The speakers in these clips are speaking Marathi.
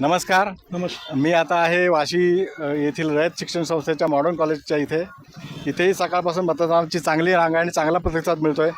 नमस्कार. नमस्कार. मी आता आहे वाशी येथील रयत शिक्षण संस्थेच्या मॉडर्न कॉलेजच्या इथे. इथेही सकाळपासून मतदानाची चांगली रांग आहे आणि चांगला प्रतिसाद मिळतो आहे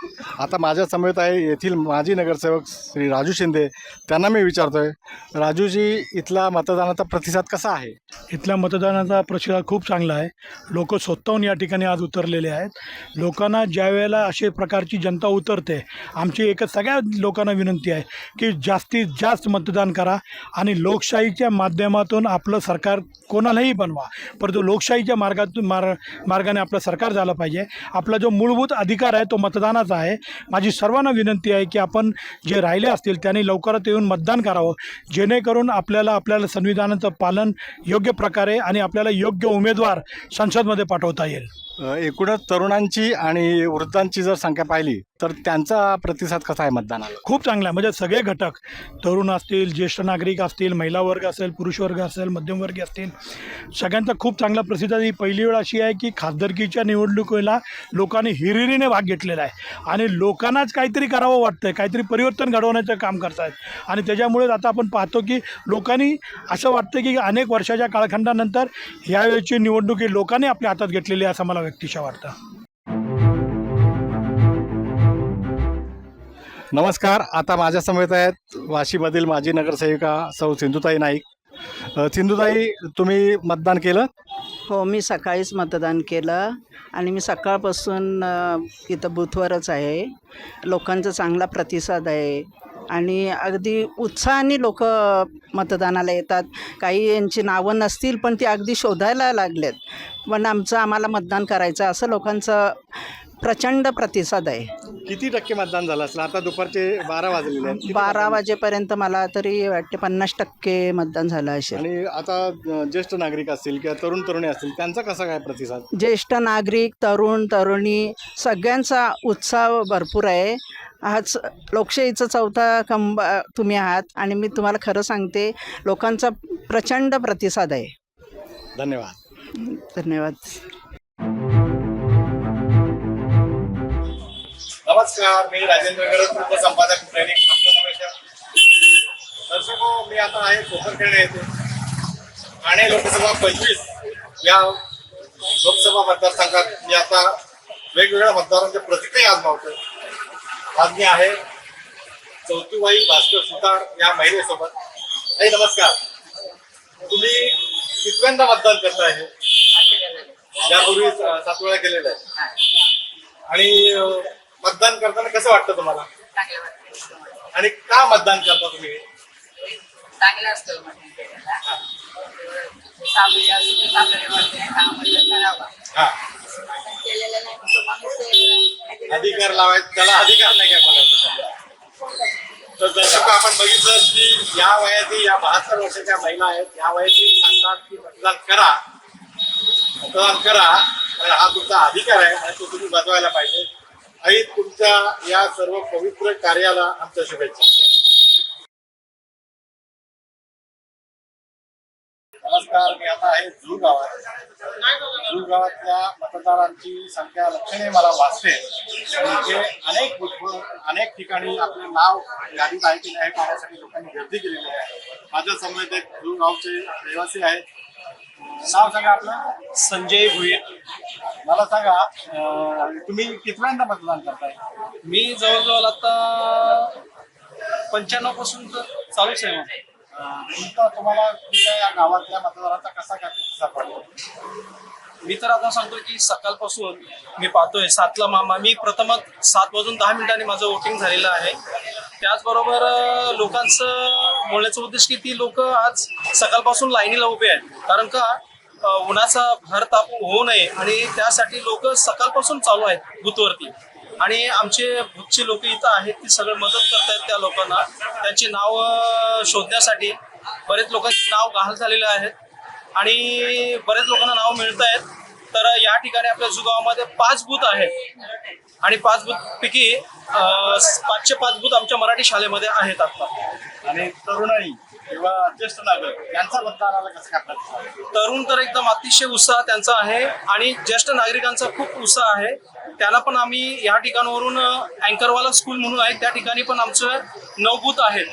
आता माझ्या समेत आहे येथील माजी नगरसेवक श्री राजू शिंदे. त्यांना मी विचारतो आहे राजूजी इथला मतदानाचा प्रतिसाद कसा आहे? इथल्या मतदानाचा प्रतिसाद खूप चांगला आहे. लोक स्वतःहून या ठिकाणी आज उतरलेले आहेत. लोकांना ज्या वेळेला अशा प्रकारची जनता उतरते आमची एकच सगळ्या लोकांना विनंती आहे की जास्तीत जास्त मतदान करा आणि लोकशाहीच्या माध्यमातून आपलं सरकार कोणालाही बनवा. परंतु लोकशाहीच्या मार्गातून मार मार्गाने आपलं आपलं सरकार झालं पाहिजे. आपला जो मूलभूत अधिकार आहे तो मतदानाचा आहे. माझी सर्वांना विनंती आहे की आपण जे राहिले असतील त्यांनी लवकरात येऊन मतदान करावं. जेणेकरून आपल्याला आपल्याला संविधानाचं पालन योग्य प्रकारे आणि आपल्याला योग्य उमेदवार संसदमध्ये पाठवता येईल. एकूणच तरुणांची आणि वृद्धांची जर संख्या पाहिली तर त्यांचा प्रतिसाद कसा आहे मतदानाला? खूप चांगला आहे. म्हणजे सगळे घटक तरुण असतील ज्येष्ठ नागरिक असतील महिला वर्ग असेल पुरुष वर्ग असेल मध्यमवर्गीय असतील सगळ्यांचा खूप चांगला प्रतिसाद ही पहिली वेळ अशी आहे की खासदारकीच्या निवडणुकीला लोकांनी हिरिरीने भाग घेतलेला आहे. आणि लोकांनाच काहीतरी करावं वाटतंय काहीतरी परिवर्तन घडवण्याचं काम करतायत. आणि त्याच्यामुळेच आता आपण पाहतो की लोकांनी असं वाटतं की अनेक वर्षाच्या कालखंडानंतर यावेळेची निवडणुकी लोकांनी आपल्या हातात घेतलेली आहे असं मला व्यक्तिशा वाटतं. नमस्कार आता माझ्या समवेत आहेत वाशीमधील माजी नगरसेविका सौ सिंधुताई नाईक. अ, सिंधुताई तुम्ही मतदान केलं? हो मी सकाळीच मतदान केलं आणि मी सकाळपासून अ, इथं बूथवरच आहे. लोकांचा चांगला प्रतिसाद आहे आणि अगदी उत्साहाने लोक मतदानाला येतात. काही यांची नावं नसतील पण ती अगदी शोधायला लागलेत. पण आमचं आम्हाला मतदान करायचं असं लोकांचं प्रचंड प्रतिसाद आहे. किती टक्के मतदान झालं असेल? आता दुपारचे बारा वाजलेले आहेत. किती बारा मतदान? वाजेपर्यंत मला तरी वाटते पन्नास टक्के मतदान झालं असेल. आणि आता अ, ज्येष्ठ नागरिक असतील किंवा तरुण तरुणी असतील त्यांचा कसा काय प्रतिसाद? ज्येष्ठ नागरिक तरुण तरुणी सगळ्यांचा उत्साह भरपूर आहे. हाच लोकशाहीचा चौथा कंब तुम्ही आहात आणि मी तुम्हाला खरं सांगते लोकांचा प्रचंड प्रतिसाद आहे. धन्यवाद. धन्यवाद. नमस्कार मी राजेंद्र गरज उपसंपादक दैनिक दर्शको मी आता आहे कोकणखेडे येथे. ठाणे लोकसभा पंचवीस या लोकसभा मतदारसंघात मी आता वेगवेगळ्या मतदारांच्या प्रतिक्रिया आजमावतोय आज मी आहे चौथीवाई भास्कर सुतार या महिलेसोबत. आई नमस्कार. तुम्ही कितव्यांदा मतदान करताय हे? यापूर्वी सात वेळा केलेलं आहे. आणि मतदान करताना कसं वाटतं तुम्हाला? चांगलं वाटतं. आणि का मतदान करता तुम्ही? चांगलं असतं वाटते करावं. हा. आपण केलेलं नाही मग तो माणूस ते- अधिकार लावायचा त्याला अधिकार नाही काय मला तर दर्शक आपण बघितलं की या वयाची या बहात्तर वर्षाच्या महिला आहेत. या वयाची सांगतात की मतदान करा. मतदान करा. हा तुमचा अधिकार आहे. आणि तो तुम्ही बजवायला पाहिजे. आई तुमच्या या सर्व पवित्र कार्याला आमच्या शुभेच्छा. नमस्कार मी आता आहे जूर गावात. गावातल्या मतदारांची संख्या लक्षणीय मला वाचते म्हणजे अनेक अनेक ठिकाणी आपले नाव यादीत आहे की नाही पाहण्यासाठी लोकांनी गर्दी केलेली आहे. माझ्यासमोर एक जूर गावचे रहिवासी आहेत. नाव सांगा आपलं. संजय भुईर. मला सांगा अं, तुम्ही कितव्यांदा मतदान करताय? मी जवळजवळ आता पंच्याण्णवपासून तर चालूच आहे अं, तुमचा तुम्हाला तुमच्या या गावातल्या मतदाराचा कसा काय प्रतिसाद वाटतो? मी तर आता सांगतो की सकाळपासून मी पाहतोय सातला मामा मी प्रथम सात वाजून दहा मिनिटांनी माझं वोटिंग झालेलं आहे. त्याचबरोबर अं, लोकांचं बोलण्याचं उद्देश की ती लोक आज सकाळपासून लाईनीला उभे आहेत. कारण का? उन्हाचा भर ताप होऊ नये आणि त्यासाठी लोक सकाळपासून चालू आहेत भूतवरती आणि आमचे भूतचे लोक इथं आहेत ती सगळं मदत करतायत त्या लोकांना. त्यांची नाव शोधण्यासाठी बरेच लोकांची नाव गहाल झालेले आहेत. आणि बरेच लोकांना नाव मिळत आहेत तर या ठिकाणी आपल्या जुगावामध्ये पाच बूथ आहेत. आणि पाच बूथ पैकी पाचशे पाच बूथ आमच्या मराठी शाळेमध्ये आहेत आता. आणि तरुणाई किंवा ज्येष्ठ नागरिक यांचा मतदानाला कसं? तरुण तर एकदम अतिशय उत्साह त्यांचा आहे आणि ज्येष्ठ नागरिकांचा खूप उत्साह आहे. त्यांना पण आम्ही या ठिकाणावरून अँकरवाला स्कूल म्हणून आहे. त्या ठिकाणी पण आमचं नऊ बूथ आहेत.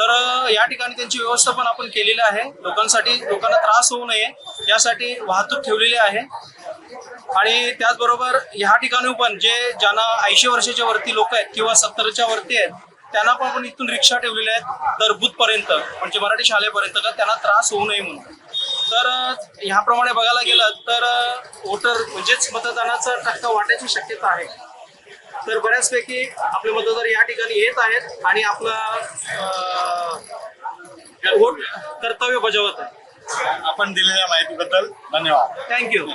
तर या ठिकाणी त्यांची व्यवस्था पण आपण केलेली आहे. लोकांसाठी लोकांना त्रास होऊ नये यासाठी वाहतूक ठेवलेली आहे. आणि त्याचबरोबर ह्या ठिकाणी पण जे ज्यांना ऐंशी वर्षाच्या वरती लोक आहेत किंवा सत्तरच्या वरती आहेत त्यांना पण आपण इथून रिक्षा ठेवलेल्या आहेत तर पर्यंत म्हणजे मराठी शाळेपर्यंत का त्यांना त्रास होऊ नये म्हणून. तर ह्याप्रमाणे बघायला गेलं तर वोटर म्हणजेच मतदानाचा टक्का वाढण्याची शक्यता आहे. तर बऱ्याचपैकी आपले मतदार या ठिकाणी येत आहेत आणि आपलं वोट कर्तव्य बजावत आहे आपण दिलेल्या माहितीबद्दल धन्यवाद. थँक्यू